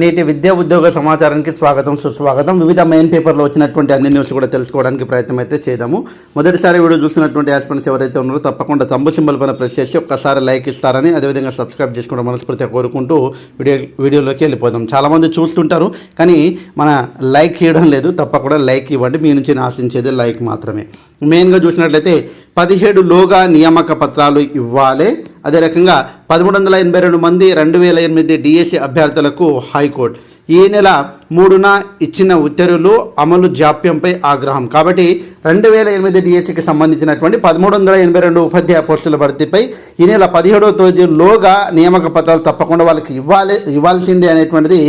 నేటి విద్యా ఉద్యోగ సమాచారానికి స్వాగతం సుస్వాగతం. వివిధ మెయిన్ పేపర్లో వచ్చినటువంటి అన్ని న్యూస్ కూడా తెలుసుకోవడానికి ప్రయత్నం అయితే చేద్దాము. మొదటిసారి వీడియో చూస్తున్నటువంటి యాస్పెంట్స్ ఎవరైతే ఉన్నారో తప్పకుండా తమ్ము సింబల్ పైన ప్రెస్ చేసి ఒక్కసారి లైక్ ఇస్తారని అదేవిధంగా సబ్స్క్రైబ్ చేసుకోవడం మనస్ఫూర్తిగా కోరుకుంటూ వీడియో వీడియోలోకి వెళ్ళిపోదాం. చాలామంది చూస్తుంటారు కానీ మన లైక్ ఇవ్వడం లేదు. తప్పకుండా లైక్ ఇవ్వండి. మీ నుంచి ఆశించేది లైక్ మాత్రమే. మెయిన్గా చూసినట్లయితే పదిహేడు లోగా నియామక పత్రాలు ఇవ్వాలి. అదే రకంగా పదమూడు వందల ఎనభై రెండు మంది రెండు వేల ఎనిమిది డిఎస్సి అభ్యర్థులకు హైకోర్టు. ఈ నెల మూడున ఇచ్చిన ఉత్తర్వులు అమలు జాప్యంపై ఆగ్రహం. కాబట్టి రెండు వేల ఎనిమిది డిఎస్సికి సంబంధించినటువంటి పదమూడు వందల ఎనభై రెండు ఉపాధ్యాయ పోస్టుల భర్తీపై ఈ నెల పదిహేడవ తేదీలోగా నియామక పత్రాలు తప్పకుండా వాళ్ళకి ఇవ్వాలి ఇవ్వాల్సిందే అనేటువంటిది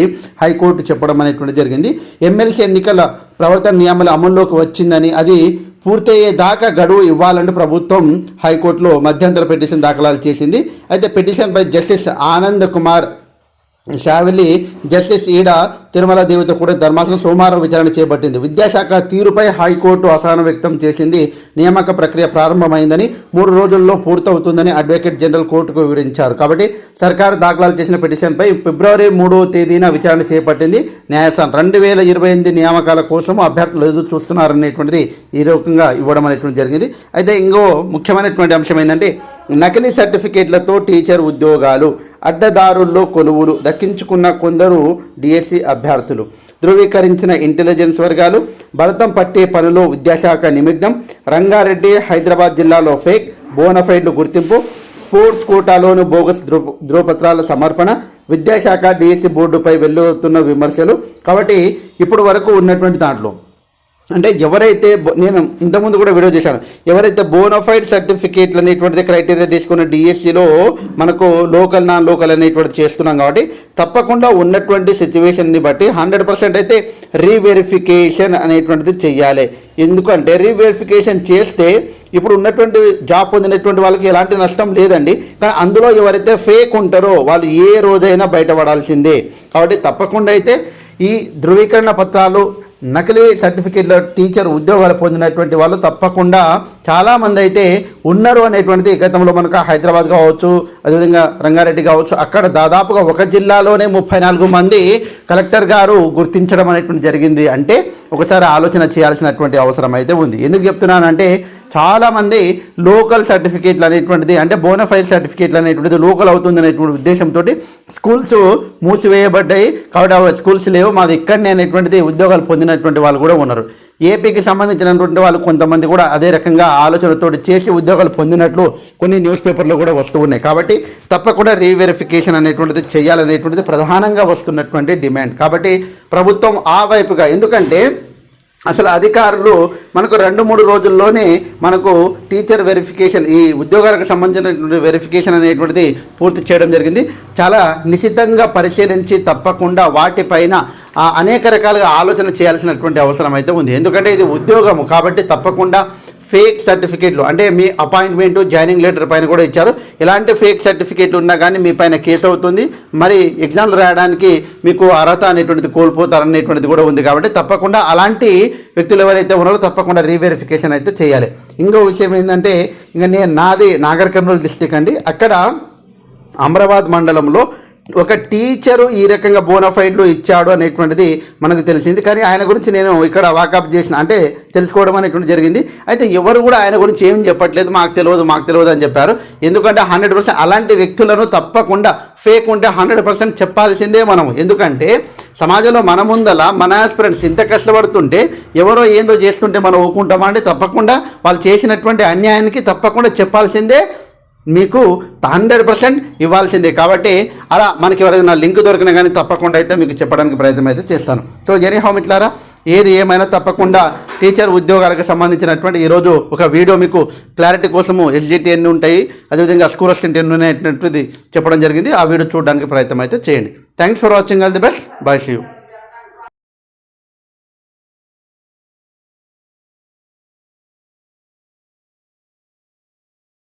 హైకోర్టు చెప్పడం అనేటువంటిది జరిగింది. ఎమ్మెల్సీ ఎన్నికల ప్రవర్తన నియమాలు అమల్లోకి వచ్చిందని అది పూర్తయ్యేదాకా గడువు ఇవ్వాలని ప్రభుత్వం హైకోర్టులో మధ్యంతర పిటిషన్ దాఖలాలు చేసింది. అయితే పిటిషన్పై జస్టిస్ ఆనంద్ కుమార్ షావిలి జస్టిస్ ఈడ తిరుమల దేవితో కూడా ధర్మాసనం సోమవారం విచారణ చేపట్టింది. విద్యాశాఖ తీరుపై హైకోర్టు అసహనం వ్యక్తం చేసింది. నియామక ప్రక్రియ ప్రారంభమైందని మూడు రోజుల్లో పూర్తవుతుందని అడ్వకేట్ జనరల్ కోర్టుకు వివరించారు. కాబట్టి సర్కారు దాఖలాలు చేసిన పిటిషన్పై ఫిబ్రవరి మూడవ తేదీన విచారణ చేపట్టింది. న్యాయస్థానం రెండు వేల ఇరవై ఎనిమిది నియామకాల కోసం అభ్యర్థులు ఎదురు చూస్తున్నారనేటువంటిది ఈ రకంగా ఇవ్వడం అనేటువంటి జరిగింది. అయితే ఇంకో ముఖ్యమైనటువంటి అంశం ఏంటంటే నకిలీ సర్టిఫికేట్లతో టీచర్ ఉద్యోగాలు. అడ్డదారుల్లో కొలువులు దక్కించుకున్న కొందరు డిఎస్సి అభ్యర్థులు. ధృవీకరించిన ఇంటెలిజెన్స్ వర్గాలు భరతం పట్టే పనిలో విద్యాశాఖ నిమగ్నం రంగారెడ్డి హైదరాబాద్ జిల్లాలో ఫేక్ బోనఫైడ్లు గుర్తింపు స్పోర్ట్స్ కోటాలోను బోగస్ ధృవపత్రాల సమర్పణ విద్యాశాఖ డిఎస్సి బోర్డుపై వెళ్ళవుతున్న విమర్శలు. కాబట్టి ఇప్పుడు వరకు ఉన్నటువంటి దాంట్లో అంటే ఎవరైతే నేను ఇంతకుముందు కూడా వీడియో చేశాను. ఎవరైతే బోనఫైడ్ సర్టిఫికేట్లు అనేటువంటిది క్రైటీరియా తీసుకున్న డిఎస్సిలో మనకు లోకల్ నాన్ లోకల్ అనేటువంటిది చేస్తున్నాం కాబట్టి తప్పకుండా ఉన్నటువంటి సిచ్యువేషన్ని బట్టి హండ్రెడ్ పర్సెంట్ అయితే రీవెరిఫికేషన్ అనేటువంటిది చెయ్యాలి. ఎందుకంటే రీవెరిఫికేషన్ చేస్తే ఇప్పుడు ఉన్నటువంటి జాబ్ పొందినటువంటి వాళ్ళకి ఎలాంటి నష్టం లేదండి. కానీ అందులో ఎవరైతే ఫేక్ ఉంటారో వాళ్ళు ఏ రోజైనా బయటపడాల్సిందే. కాబట్టి తప్పకుండా అయితే ఈ ధృవీకరణ పత్రాలు నకిలీ సర్టిఫికేట్లో టీచర్ ఉద్యోగాలు పొందినటువంటి వాళ్ళు తప్పకుండా చాలామంది అయితే ఉన్నారు అనేటువంటిది గతంలో మనకు హైదరాబాద్ కావచ్చు అదేవిధంగా రంగారెడ్డి కావచ్చు అక్కడ దాదాపుగా ఒక జిల్లాలోనే ముప్పై నాలుగు మంది కలెక్టర్ గారు గుర్తించడం అనేటువంటి జరిగింది. అంటే ఒకసారి ఆలోచన చేయాల్సినటువంటి అవసరం అయితే ఉంది. ఎందుకు చెప్తున్నానంటే చాలామంది లోకల్ సర్టిఫికేట్లు అనేటువంటిది అంటే బోనఫైల్ సర్టిఫికేట్లు అనేటువంటిది లోకల్ అవుతుంది అనేటువంటి ఉద్దేశంతో స్కూల్స్ మూసివేయబడ్డాయి. కాబట్టి ఆ స్కూల్స్ లేవు. మాది ఇక్కడనే అనేటువంటిది ఉద్యోగాలు పొందినటువంటి వాళ్ళు కూడా ఉన్నారు. ఏపీకి సంబంధించినటువంటి వాళ్ళు కొంతమంది కూడా అదే రకంగా ఆలోచనతో చేసి ఉద్యోగాలు పొందినట్లు కొన్ని న్యూస్ పేపర్లు కూడా వస్తూ ఉన్నాయి. కాబట్టి తప్పకుండా రీవెరిఫికేషన్ అనేటువంటిది చేయాలనేటువంటిది ప్రధానంగా వస్తున్నటువంటి డిమాండ్. కాబట్టి ప్రభుత్వం ఆ వైపుగా ఎందుకంటే అసలు అధికారులు మనకు రెండు మూడు రోజుల్లోనే మనకు టీచర్ వెరిఫికేషన్ ఈ ఉద్యోగాలకు సంబంధించినటువంటి వెరిఫికేషన్ అనేటువంటిది పూర్తి చేయడం జరిగింది. చాలా నిశితంగా పరిశీలించి తప్పకుండా వాటిపైన అనేక రకాలుగా ఆలోచన చేయాల్సినటువంటి అవసరం అయితే ఉంది. ఎందుకంటే ఇది ఉద్యోగము కాబట్టి తప్పకుండా ఫేక్ సర్టిఫికేట్లు అంటే మీ అపాయింట్మెంట్ జాయినింగ్ లెటర్ పైన కూడా ఇచ్చారు. ఇలాంటి ఫేక్ సర్టిఫికేట్లు ఉన్నా కానీ మీ పైన కేసు అవుతుంది. మరి ఎగ్జామ్లు రాయడానికి మీకు అర్హత అనేటువంటిది కోల్పోతారనేటువంటిది కూడా ఉంది కాబట్టి తప్పకుండా అలాంటి వ్యక్తులు ఎవరైతే ఉన్నారో తప్పకుండా రీవెరిఫికేషన్ అయితే చేయాలి. ఇంకో విషయం ఏంటంటే ఇంకా నేను నాది నాగర్ కర్నూలు డిస్టిక్ అండి. అక్కడ అమరాబాద్ మండలంలో ఒక టీచరు ఈ రకంగా బోనఫైడ్లు ఇచ్చాడు అనేటువంటిది మనకు తెలిసింది. కానీ ఆయన గురించి నేను ఇక్కడ వాకప్ చేసిన అంటే తెలుసుకోవడం అనేటువంటి జరిగింది. అయితే ఎవరు కూడా ఆయన గురించి ఏం చెప్పట్లేదు మాకు తెలియదు మాకు తెలియదు అని చెప్పారు. ఎందుకంటే హండ్రెడ్ పర్సెంట్ అలాంటి వ్యక్తులను తప్పకుండా ఫేక్ ఉంటే హండ్రెడ్ పర్సెంట్ చెప్పాల్సిందే మనం ఎందుకంటే సమాజంలో మన ముందల మన ఆస్పిరెంట్స్ ఇంత కష్టపడుతుంటే ఎవరో ఏందో చేస్తుంటే మనం ఊకుంటామా అంటే తప్పకుండా వాళ్ళు చేసినటువంటి అన్యాయానికి తప్పకుండా చెప్పాల్సిందే మీకు హండ్రెడ్ పర్సెంట్ ఇవ్వాల్సిందే. కాబట్టి అలా మనకి ఎవరైనా లింక్ దొరికినా కానీ తప్పకుండా అయితే మీకు చెప్పడానికి ప్రయత్నం అయితే చేస్తాను. సో ఎనీ హోమ్ ఇట్లారా ఏది ఏమైనా తప్పకుండా టీచర్ ఉద్యోగాలకు సంబంధించినటువంటి ఈరోజు ఒక వీడియో మీకు క్లారిటీ కోసము ఎస్జిటి ఎన్ని ఉంటాయి. అదేవిధంగా స్కూల్ అసిస్టెంట్ ఎన్ని ఉన్నాయటువంటిది చెప్పడం జరిగింది. ఆ వీడియో చూడడానికి ప్రయత్నం అయితే చేయండి. Thanks for watching all the best bye see you